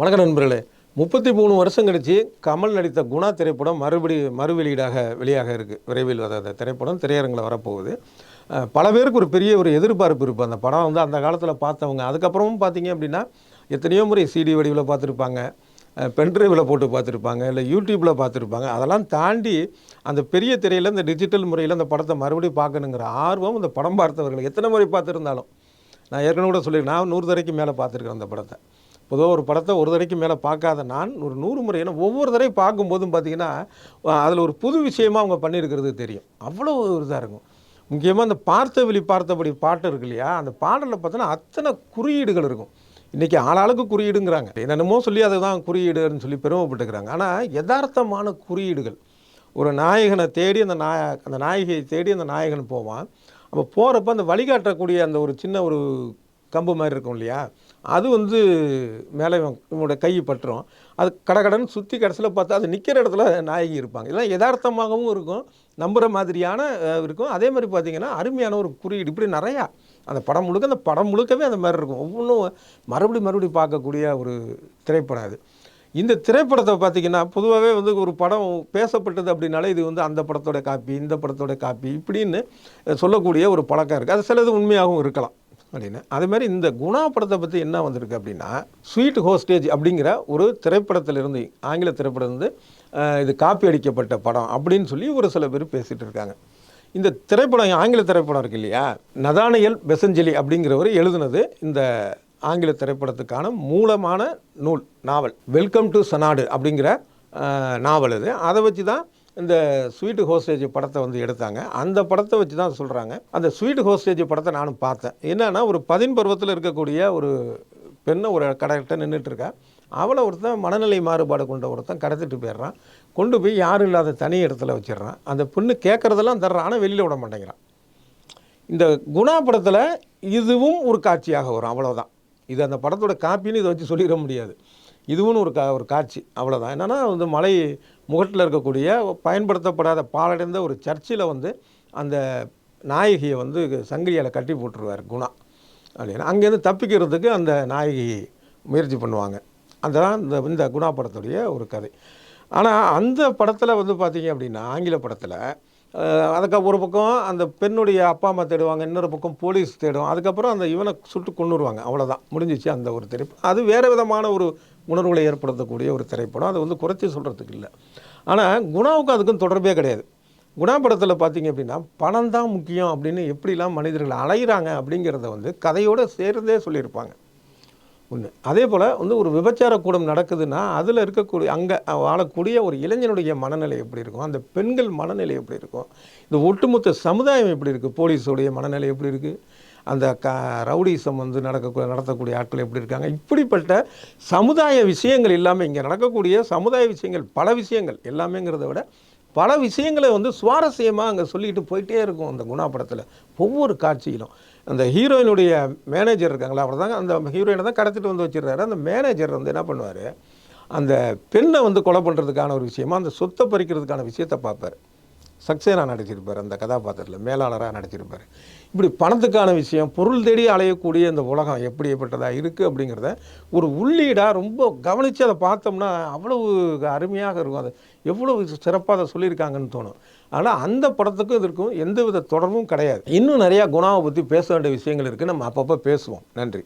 வணக்க நண்பர்களே. முப்பத்தி மூணு வருஷம் கழிச்சு கமல் நடித்த குணா திரைப்படம் மறுபடி மறு வெளியீடாக வெளியாக இருக்குது விரைவில் அந்த திரைப்படம் திரையரங்கில் வரப்போகுது. பல பேருக்கு ஒரு பெரிய ஒரு எதிர்பார்ப்பு இருக்கும். அந்த படம் வந்து அந்த காலத்தில் பார்த்தவங்க அதுக்கப்புறமும் பார்த்தீங்க அப்படின்னா எத்தனையோ முறை சிடி வடிவில் பார்த்துருப்பாங்க. பென்ட்ரைவில் போட்டு பார்த்துருப்பாங்க. இல்லை யூடியூப்பில் பார்த்துருப்பாங்க. அதெல்லாம் தாண்டி அந்த பெரிய திரையில் இந்த டிஜிட்டல் முறையில் அந்த படத்தை மறுபடியும் பார்க்கணுங்கிற ஆர்வம் அந்த படம் பார்த்தவர்கள் எத்தனை முறை பார்த்துருந்தாலும். நான் ஏற்கனவே கூட சொல்லியிருக்கேன். நான் நூறு தடவைக்கு மேலே பார்த்துருக்கேன் அந்த படத்தை. பொதுவாக ஒரு படத்தை ஒரு தடவைக்கு மேலே பார்க்காத நான் ஒரு நூறு முறை ஏன்னா ஒவ்வொரு தடவை பார்க்கும்போதும் பார்த்தீங்கன்னா அதில் ஒரு புது விஷயமாக அவங்க பண்ணியிருக்கிறது தெரியும். அவ்வளோ ஒரு இதாக இருக்கும். முக்கியமாக அந்த பார்த்த வெளி பார்த்தபடி பாட்டு இருக்கு இல்லையா அந்த பாடலில் பார்த்தோன்னா அத்தனை குறியீடுகள் இருக்கும். இன்றைக்கி ஆளாளுக்கு குறியீடுங்கிறாங்க. என்னென்னமோ சொல்லி அதுதான் குறியீடுன்னு சொல்லி பெருமைப்பட்டுக்கிறாங்க. ஆனால் யதார்த்தமான குறியீடுகள். ஒரு நாயகனை தேடி அந்த நாய அந்த நாயகியை தேடி அந்த நாயகன் போவான். அப்போ போகிறப்ப அந்த வழிகாட்டக்கூடிய அந்த ஒரு சின்ன ஒரு கம்பு மாதிரி இருக்கும் இல்லையா? அது வந்து மேலே இவன் இவனோட கை பட்டுரும். அது கடகடன்னு சுற்றி கடைசியில் பார்த்தா அது நிற்கிற இடத்துல நாயகி இருப்பாங்க. இதெல்லாம் யதார்த்தமாகவும் இருக்கும். நம்புகிற மாதிரியான இருக்கும். அதே மாதிரி பார்த்திங்கன்னா அருமையான ஒரு குறியீடு. இப்படி நிறையா. அந்த படம் முழுக்க அந்த படம் முழுக்கவே அந்த மாதிரி இருக்கும். ஒவ்வொன்றும் மறுபடி மறுபடி பார்க்கக்கூடிய ஒரு திரைப்படம் அது. இந்த திரைப்படத்தை பார்த்தீங்கன்னா பொதுவாகவே வந்து ஒரு படம் பேசப்பட்டது அப்படின்னாலே இது வந்து அந்த படத்தோட காப்பி இந்த படத்தோட காப்பி இப்படின்னு சொல்லக்கூடிய ஒரு பழக்கம் இருக்குது அது சிலது உண்மையாகவும் இருக்கலாம். அப்படின்னு. அதே மாதிரி இந்த குணா படத்தை பற்றி என்ன வந்திருக்கு அப்படின்னா ஸ்வீட் ஹோஸ்டேஜ் அப்படிங்கிற ஒரு திரைப்படத்திலிருந்து ஆங்கில திரைப்படம் வந்து இது காப்பி அடிக்கப்பட்ட படம் அப்படின்னு சொல்லி ஒரு சில பேர் பேசிகிட்டு இருக்காங்க. இந்த திரைப்படம் ஆங்கில திரைப்படம் இருக்கு இல்லையா? நதானியல் பெசஞ்சலி அப்படிங்கிறவர் எழுதுனது இந்த ஆங்கில திரைப்படத்துக்கான மூலமான நூல் நாவல். வெல்கம் டு சனாடு அப்படிங்கிற நாவல் இது அதை வச்சு தான் இந்த ஸ்வீட் ஹோஸ்டேஜ் படத்தை வந்து எடுத்தாங்க. அந்த படத்தை வச்சு தான் சொல்கிறாங்க அந்த ஸ்வீட் ஹோஸ்டேஜ் படத்தை நானும் பார்த்தேன். என்னென்னா ஒரு பதின் பருவத்தில் இருக்கக்கூடிய ஒரு பெண்ணை ஒரு கடைகிட்ட நின்றுட்டுருக்கா அவளை ஒருத்தன் மனநிலை மாறுபாடு கொண்ட ஒருத்தன் கடத்திட்டு போயிடுறான். கொண்டு போய் யாரும் இல்லாத தனி இடத்துல வச்சிடுறான். அந்த பொண்ணு கேட்குறதெல்லாம் தர்றான். ஆனால் வெளியில் விட மாட்டேங்கிறான். இந்த குணா படத்தில் இதுவும் ஒரு காட்சியாக வரும். அவ்வளோதான் இது அந்த படத்தோட காப்பின்னு இதை வச்சு சொல்லிட முடியாது. இதுவும் ஒரு கா ஒரு காட்சி. அவ்வளோதான் என்னென்னா வந்து மலை முகட்டில் இருக்கக்கூடிய பயன்படுத்தப்படாத பாலடைந்த ஒரு சர்ச்சில் வந்து அந்த நாயகியை வந்து சங்கிலியால் கட்டி போட்டுருவார் குணா. அப்படின்னா அங்கேருந்து தப்பிக்கிறதுக்கு அந்த நாயகி முயற்சி பண்ணுவாங்க. அதுதான் இந்த இந்த குணா படத்துடைய ஒரு கதை. ஆனால் அந்த படத்தில் வந்து பார்த்தீங்க அப்படின்னா ஆங்கில படத்தில் அதுக்கு ஒரு பக்கம் அந்த பெண்ணுடைய அப்பா அம்மா தேடுவாங்க இன்னொரு பக்கம் போலீஸ் தேடும். அதுக்கப்புறம் அந்த இவனை சுட்டு கொண்டுருவாங்க அவ்வளோதான் முடிஞ்சிச்சு அந்த ஒரு திரைப்படம். அது வேறு விதமான ஒரு உணர்வுகளை ஏற்படுத்தக்கூடிய ஒரு திரைப்படம். அது வந்து குறைச்சி சொல்கிறதுக்கு இல்லை. ஆனால் குணாவுக்கும் அதுக்கும் தொடர்பே கிடையாது. குணா படத்தில் பார்த்தீங்க அப்படின்னா பணம் தான் முக்கியம் அப்படின்னு எப்படிலாம் மனிதர்கள் அலைகிறாங்க அப்படிங்கிறத வந்து கதையோடு சேர்ந்தே சொல்லியிருப்பாங்க. ஒன்று அதே போல் வந்து ஒரு விபச்சார கூடம் நடக்குதுன்னா அதில் இருக்கக்கூடிய அங்கே வாழக்கூடிய ஒரு இளைஞனுடைய மனநிலை எப்படி இருக்கும்? அந்த பெண்கள் மனநிலை எப்படி இருக்கும்? இந்த ஒட்டுமொத்த சமுதாயம் எப்படி இருக்குது போலீஸுடைய மனநிலை எப்படி இருக்குது அந்த க ரவுடிசம் வந்து நடக்க நடத்தக்கூடிய ஆட்கள் எப்படி இருக்காங்க? இப்படிப்பட்ட சமுதாய விஷயங்கள் எல்லாமே இங்கே நடக்கக்கூடிய சமுதாய விஷயங்கள் பல விஷயங்கள் எல்லாமேங்கிறத விட பல விஷயங்களை வந்து சுவாரஸ்யமாக அங்கே சொல்லிட்டு போயிட்டே இருக்கும் அந்த குணா படத்தில். ஒவ்வொரு காட்சியிலும். அந்த ஹீரோயினுடைய மேனேஜர் இருக்காங்களா அவர் தாங்க அந்த ஹீரோயினை தான் கடத்திட்டு வந்து வச்சிடுறாரு. அந்த மேனேஜர் வந்து என்ன பண்ணுவார்? அந்த பெண்ணை வந்து கொலை பண்ணுறதுக்கான ஒரு விஷயமா அந்த சொத்தை பறிக்கிறதுக்கான விஷயத்தை பார்ப்பார். சக்சேனா நடிச்சிருப்பார் அந்த கதாபாத்திரத்தில் மேலாளராக நடிச்சிருப்பார். இப்படி பணத்துக்கான விஷயம் பொருள் தேடி அலையக்கூடிய இந்த உலகம் எப்படிப்பட்டதாக இருக்குது அப்படிங்கிறத ஒரு உள்ளீடாக ரொம்ப கவனித்து அதை பார்த்தோம்னா அவ்வளவு அருமையாக இருக்கும். அது எவ்வளவு சிறப்பாக அதை சொல்லியிருக்காங்கன்னு தோணும். ஆனால் அந்த படத்துக்கும் இதற்கும் எந்தவித தொடர்பும் கிடையாது. இன்னும் நிறையா குணாவை பற்றி பேச வேண்டிய விஷயங்கள் இருக்குது நம்ம அப்பப்போ பேசுவோம். நன்றி.